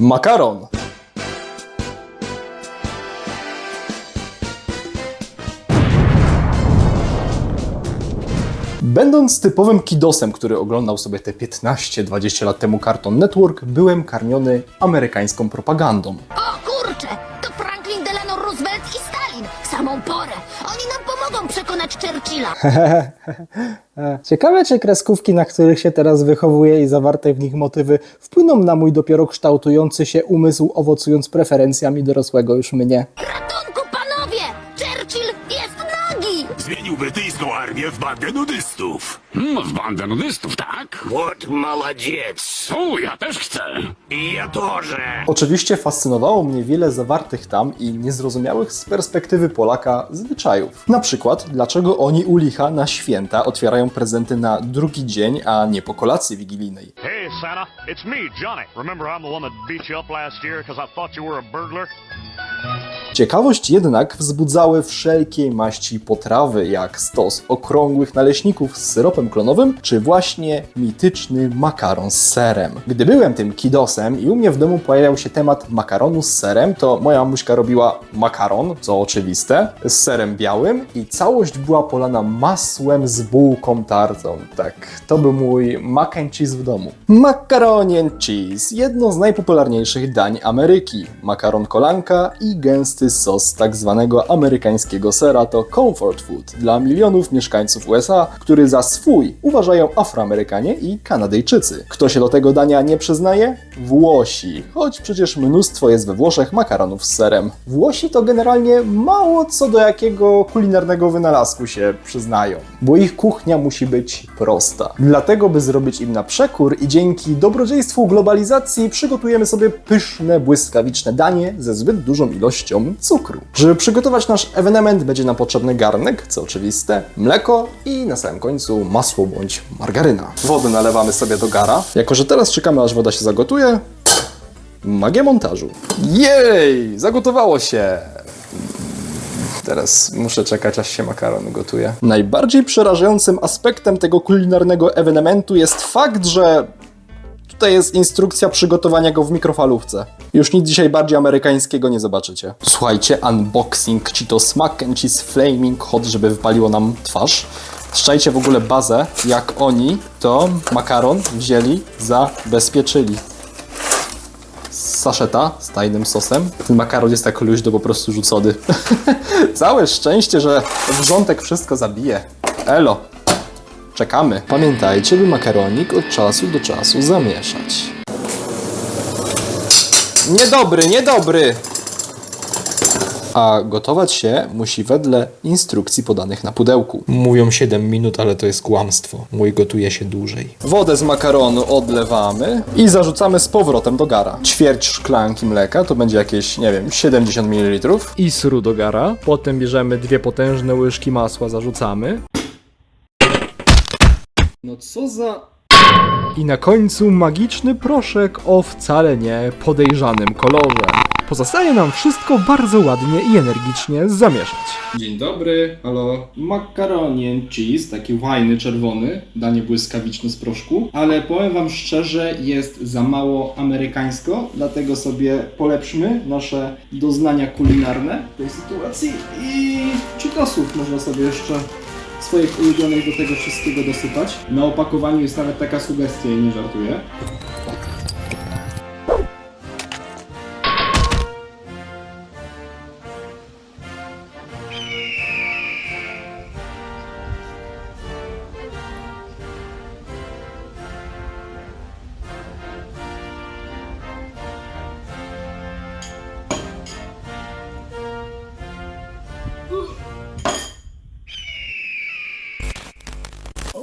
Makaron. Będąc typowym kidosem, który oglądał sobie te 15-20 lat temu Cartoon Network, byłem karmiony amerykańską propagandą. O kurczę, to Franklin Delano Roosevelt i Stalin. W samą porę. Oni nam pomogą przekonać Churchilla. Ciekawe, czy kreskówki, na których się teraz wychowuję i zawarte w nich motywy wpłyną na mój dopiero kształtujący się umysł, owocując preferencjami dorosłego już mnie. Ratunku, Zmienił brytyjską armię w bandę nudystów. Hmm, w bandę nudystów, tak? Вот молодец. O, ja też chcę. И я тоже. Oczywiście fascynowało mnie wiele zawartych tam i niezrozumiałych z perspektywy Polaka zwyczajów. Na przykład, dlaczego oni u licha na święta otwierają prezenty na drugi dzień, a nie po kolacji wigilijnej. Hey, Santa, it's me, Johnny. Remember I'm the one that beat you up last year because I thought you were a burglar? Ciekawość jednak wzbudzały wszelkie maści potrawy, jak stos okrągłych naleśników z syropem klonowym, czy właśnie mityczny makaron z serem. Gdy byłem tym kidosem i u mnie w domu pojawiał się temat makaronu z serem, to moja mamuśka robiła makaron, co oczywiste, z serem białym i całość była polana masłem z bułką tartą. Tak, to był mój mac and cheese w domu. Macaroni cheese, jedno z najpopularniejszych dań Ameryki. Makaron kolanka i gęsty sos tak zwanego amerykańskiego sera to comfort food dla milionów mieszkańców USA, który za swój uważają Afroamerykanie i Kanadyjczycy. Kto się do tego dania nie przyznaje? Włosi, choć przecież mnóstwo jest we Włoszech makaronów z serem. Włosi to generalnie mało co do jakiego kulinarnego wynalazku się przyznają, bo ich kuchnia musi być prosta. Dlatego, by zrobić im na przekór i dzięki dobrodziejstwu globalizacji przygotujemy sobie pyszne, błyskawiczne danie ze zbyt dużą ilością cukru. Żeby przygotować nasz ewenement będzie nam potrzebny garnek, co oczywiste, mleko i na samym końcu masło bądź margaryna. Wodę nalewamy sobie do gara. Jako, że teraz czekamy aż woda się zagotuje, Magia montażu. Jej! Zagotowało się! Teraz muszę czekać, aż się makaron gotuje. Najbardziej przerażającym aspektem tego kulinarnego ewenementu jest fakt, że tutaj jest instrukcja przygotowania go w mikrofalówce. Już nic dzisiaj bardziej amerykańskiego nie zobaczycie. Słuchajcie, unboxing Cheetos Mac and Cheese Flaming Hot, żeby wypaliło nam twarz. Szczajcie w ogóle bazę, jak oni to makaron wzięli, zabezpieczyli saszeta z tajnym sosem. Ten makaron jest tak luźno po prostu rzucony. Całe szczęście, że wrzątek wszystko zabije. Elo. Czekamy. Pamiętajcie, by makaronik od czasu do czasu zamieszać. Niedobry, niedobry! A gotować się musi wedle instrukcji podanych na pudełku. Mówią 7 minut, ale to jest kłamstwo. Mój gotuje się dłużej. Wodę z makaronu odlewamy i zarzucamy z powrotem do gara. Ćwierć szklanki mleka, to będzie jakieś, nie wiem, 70 ml. I sru do gara. Potem bierzemy dwie potężne łyżki masła, zarzucamy. No co za... I na końcu magiczny proszek o wcale nie podejrzanym kolorze. Pozostaje nam wszystko bardzo ładnie i energicznie zamieszać. Dzień dobry, halo. Macaroni and cheese, taki fajny, czerwony, danie błyskawiczne z proszku, ale powiem wam szczerze, jest za mało amerykańsko, dlatego sobie polepszmy nasze doznania kulinarne w tej sytuacji i cheetosów można sobie jeszcze swoich ulubionych do tego wszystkiego dosypać. Na opakowaniu jest nawet taka sugestia i nie żartuję.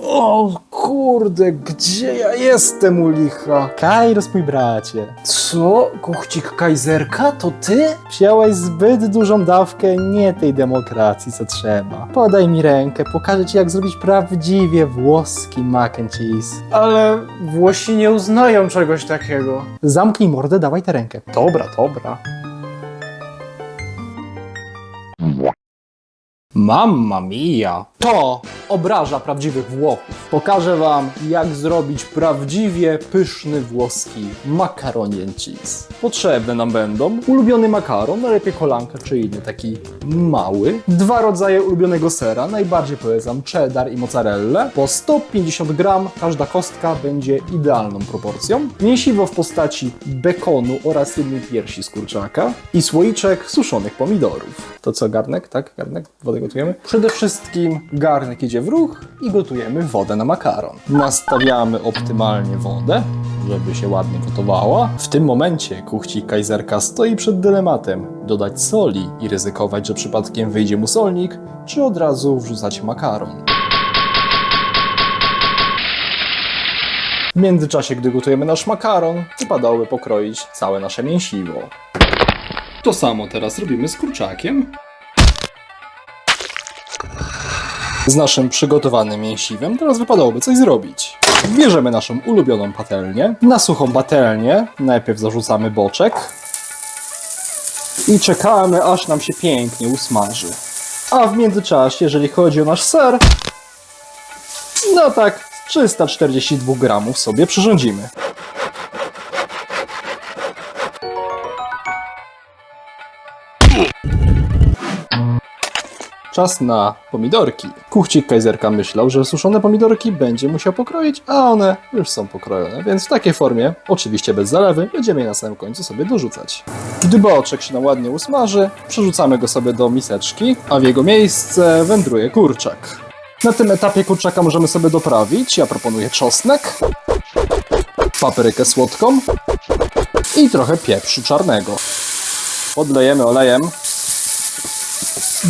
O kurde, gdzie ja jestem u licha? Kairos, mój bracie. Co? Kuchcik Kajzerka? To ty? Wziąłeś zbyt dużą dawkę nie tej demokracji, co trzeba. Podaj mi rękę, pokażę ci jak zrobić prawdziwie włoski mac and cheese. Ale Włosi nie uznają czegoś takiego. Zamknij mordę, dawaj tę rękę. Dobra, dobra. Mamma mia! To obraża prawdziwych Włochów. Pokażę wam, jak zrobić prawdziwie pyszny włoski macaroni and cheese. Potrzebne nam będą ulubiony makaron, najlepiej kolanka czy inny, taki mały. Dwa rodzaje ulubionego sera, najbardziej polecam cheddar i mozzarella. Po 150 gram, każda kostka będzie idealną proporcją. Mięsiwo w postaci bekonu oraz jednej piersi z kurczaka i słoiczek suszonych pomidorów. To co, garnek? Tak, garnek? Wodę gotujemy? Przede wszystkim garnek idzie w ruch i gotujemy wodę na makaron. Nastawiamy optymalnie wodę, żeby się ładnie gotowała. W tym momencie kuchci kajzerka stoi przed dylematem dodać soli i ryzykować, że przypadkiem wyjdzie mu solnik, czy od razu wrzucać makaron. W międzyczasie, gdy gotujemy nasz makaron, wypadałoby pokroić całe nasze mięsiwo. To samo teraz robimy z kurczakiem. Z naszym przygotowanym mięsiwem teraz wypadałoby coś zrobić. Bierzemy naszą ulubioną patelnię. Na suchą patelnię najpierw zarzucamy boczek i czekamy, aż nam się pięknie usmaży. A w międzyczasie, jeżeli chodzi o nasz ser, no tak, 342 gramów sobie przyrządzimy. Czas na pomidorki. Kuchcik kajzerka myślał, że suszone pomidorki będzie musiał pokroić, a one już są pokrojone, więc w takiej formie, oczywiście bez zalewy, będziemy je na samym końcu sobie dorzucać. Gdy boczek się nam ładnie usmaży, przerzucamy go sobie do miseczki, a w jego miejsce wędruje kurczak. Na tym etapie kurczaka możemy sobie doprawić. Ja proponuję czosnek, paprykę słodką i trochę pieprzu czarnego. Podlejemy olejem.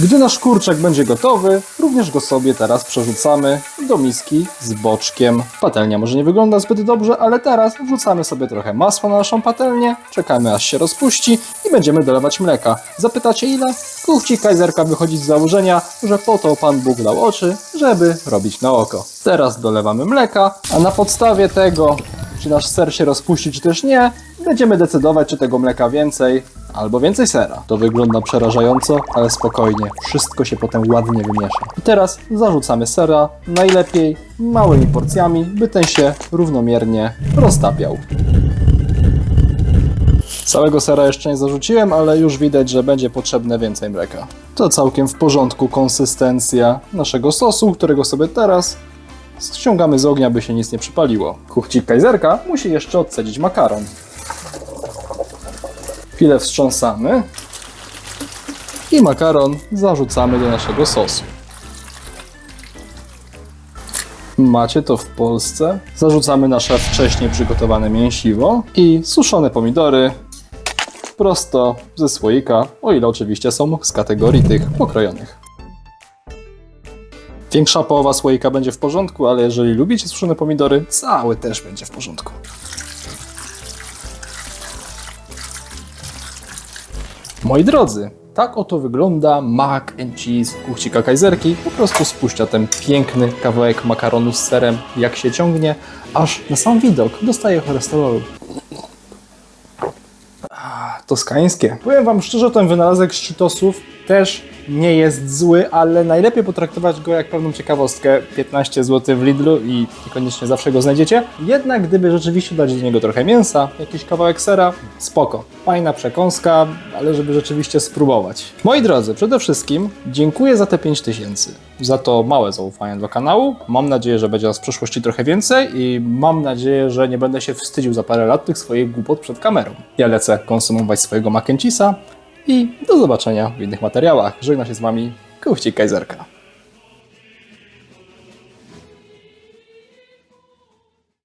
Gdy nasz kurczak będzie gotowy, również go sobie teraz przerzucamy do miski z boczkiem. Patelnia może nie wygląda zbyt dobrze, ale teraz wrzucamy sobie trochę masła na naszą patelnię, czekamy aż się rozpuści i będziemy dolewać mleka. Zapytacie ile? Kuchci kajzerka wychodzi z założenia, że po to Pan Bóg dał oczy, żeby robić na oko. Teraz dolewamy mleka, a na podstawie tego, czy nasz ser się rozpuści, czy też nie, będziemy decydować, czy tego mleka więcej, albo więcej sera. To wygląda przerażająco, ale spokojnie, wszystko się potem ładnie wymiesza. I teraz zarzucamy sera, najlepiej małymi porcjami, by ten się równomiernie roztapiał. Całego sera jeszcze nie zarzuciłem, ale już widać, że będzie potrzebne więcej mleka. To całkiem w porządku konsystencja naszego sosu, którego sobie teraz ściągamy z ognia, by się nic nie przypaliło. Kuchcik kajzerka musi jeszcze odcedzić makaron. Chwilę wstrząsamy i makaron zarzucamy do naszego sosu. Macie to w Polsce. Zarzucamy nasze wcześniej przygotowane mięsiwo i suszone pomidory prosto ze słoika, o ile oczywiście są z kategorii tych pokrojonych. Większa połowa słoika będzie w porządku, ale jeżeli lubicie suszone pomidory, cały też będzie w porządku. Moi drodzy, tak oto wygląda mac and cheese kuchcika kajzerki. Po prostu spuścia ten piękny kawałek makaronu z serem, jak się ciągnie, aż na sam widok dostaje cholesterolu. Toskańskie. Powiem wam szczerze, ten wynalazek szczytosów też nie jest zły, ale najlepiej potraktować go jak pewną ciekawostkę. 15 zł w Lidlu i niekoniecznie zawsze go znajdziecie. Jednak gdyby rzeczywiście dać do niego trochę mięsa, jakiś kawałek sera, spoko. Fajna przekąska, ale żeby rzeczywiście spróbować. Moi drodzy, przede wszystkim dziękuję za te 5000. Za to małe zaufanie do kanału. Mam nadzieję, że będzie nas w przyszłości trochę więcej i mam nadzieję, że nie będę się wstydził za parę lat tych swoich głupot przed kamerą. Ja lecę konsumować swojego cheese'a i do zobaczenia w innych materiałach. Żegna się z Wami Kuchcik Kajzerka.